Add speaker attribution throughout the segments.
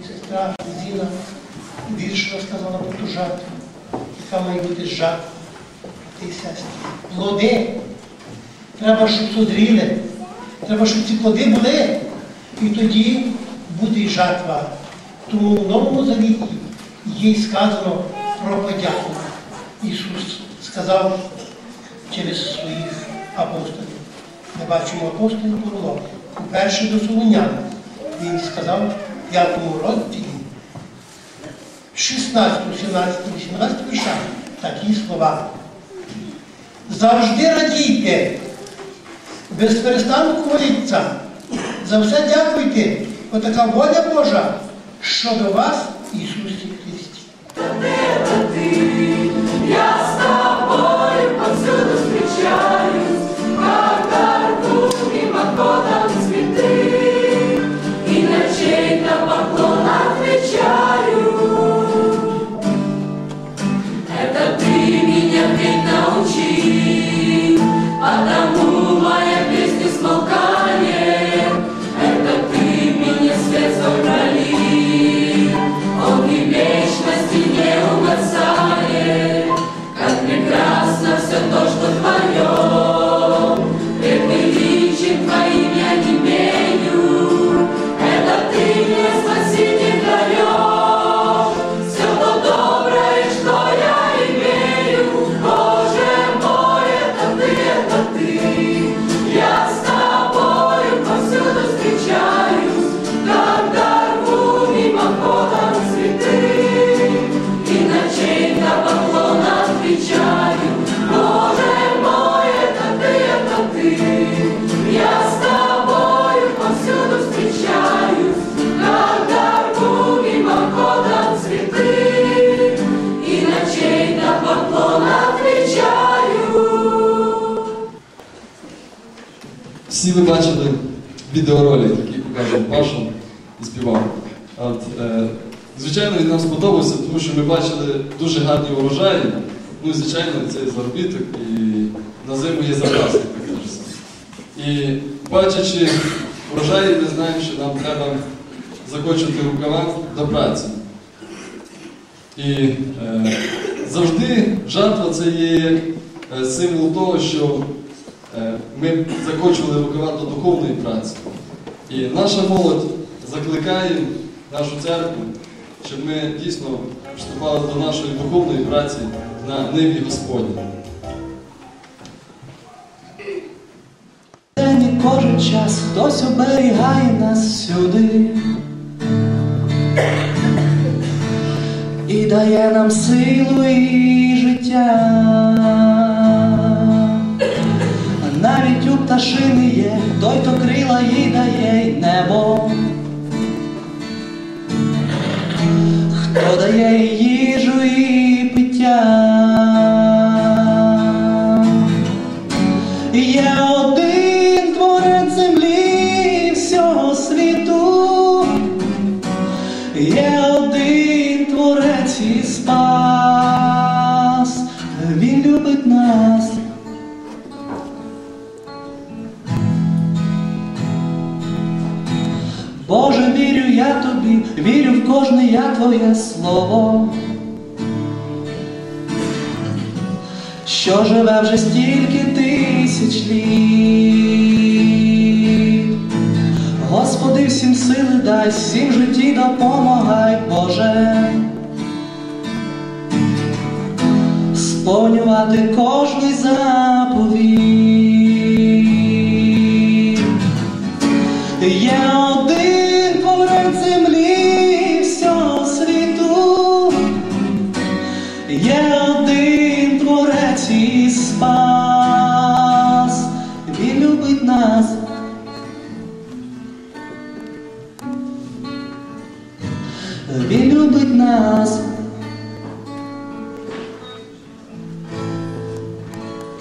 Speaker 1: і сестра Зіна вірш розказала про ту жатву, яка має бути жатва. Ти сестри. Плоди. Треба, щоб зодріли. Треба, щоб ці плоди були. І тоді буде і жатва. Тому в Новому Завіті є й сказано про подяку. Ісус сказав через своїх апостолів. Ми бачимо апостолів Павло. Перший до Солонян. Він сказав в п'ятому розділі, 16, 17, 18 віршах такі слова. Завжди радійте, без перестанку моліться, за все дякуйте, бо така воля Божа що до вас, Ісусі Христі.
Speaker 2: Всі ви бачили відеоролик, який показував Пашу і співав. От, е, звичайно, він нам сподобався, тому що ми бачили дуже гарні урожаї. Ну і звичайно, це заробіток і на зиму є запас, ви кажете. І бачачи урожаї, ми знаємо, що нам треба закочувати рукава до праці. І е, завжди жатва це є е, символ того, що ми закочували рукава до духовної праці. І наша молодь закликає нашу церкву, щоб ми дійсно вступали до нашої духовної праці на ниві Господні.
Speaker 3: День кожен час хтось оберігає нас сюди і дає нам силу і життя. Пташини є той, хто крила їй дає й небо. Хто дає їй твоє слово. що живе вже стільки тисяч літ. Господи, всім сили дай, всім житті допомагай, Боже. Сповнювати кожний заповіт. Є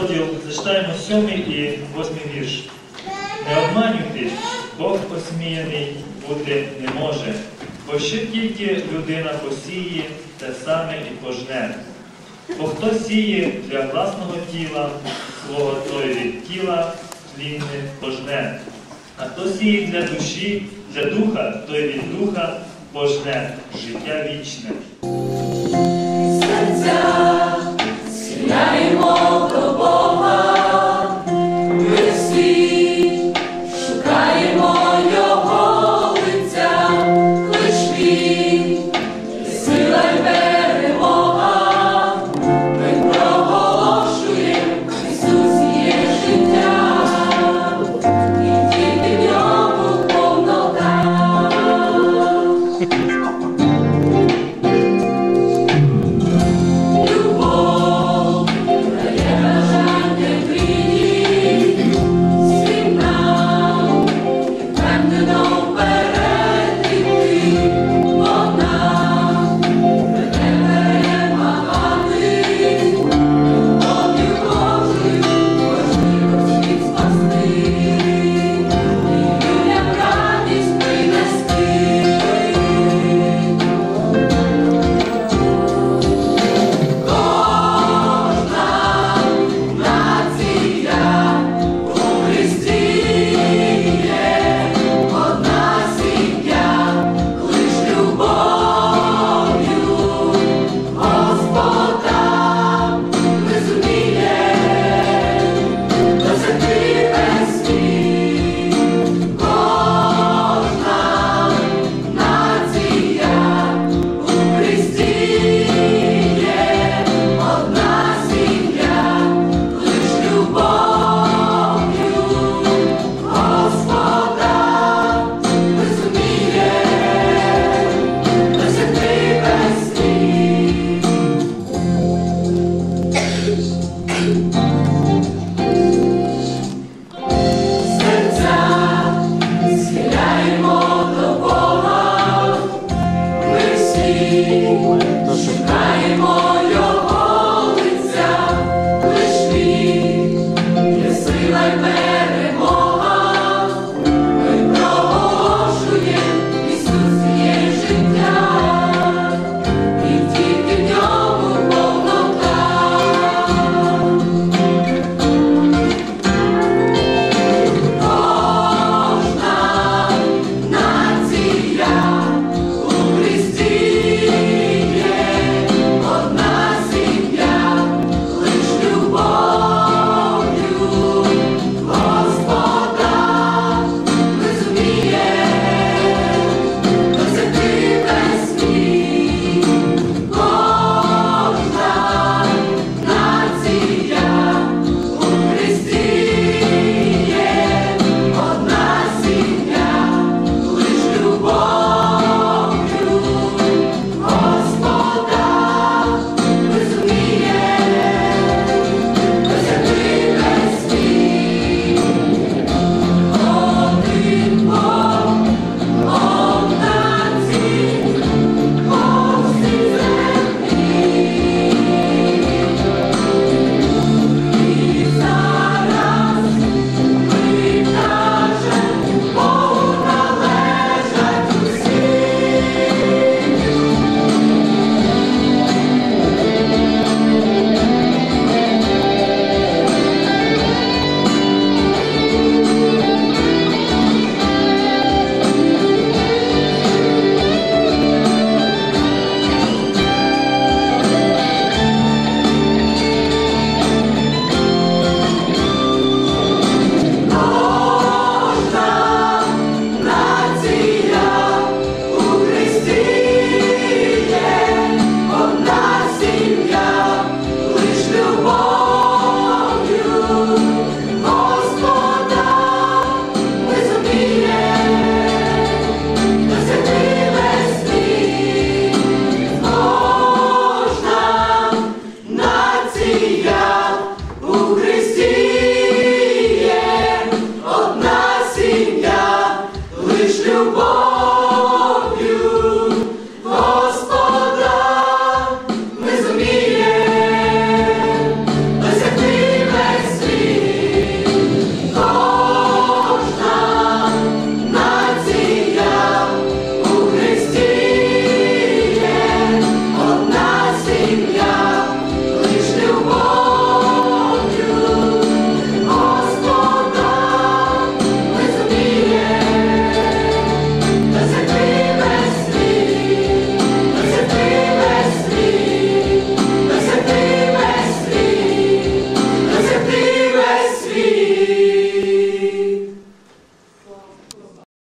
Speaker 4: Розділ, зачитаємо сьомий і восьмий вірш. Не обманюйтесь, Бог посміяний бути не може, бо що тільки людина посіє, те саме і пожне. Бо хто сіє для власного тіла, свого той від тіла тлінне пожне. А хто сіє для душі, для духа, той від духа пожне життя вічне. Thank you.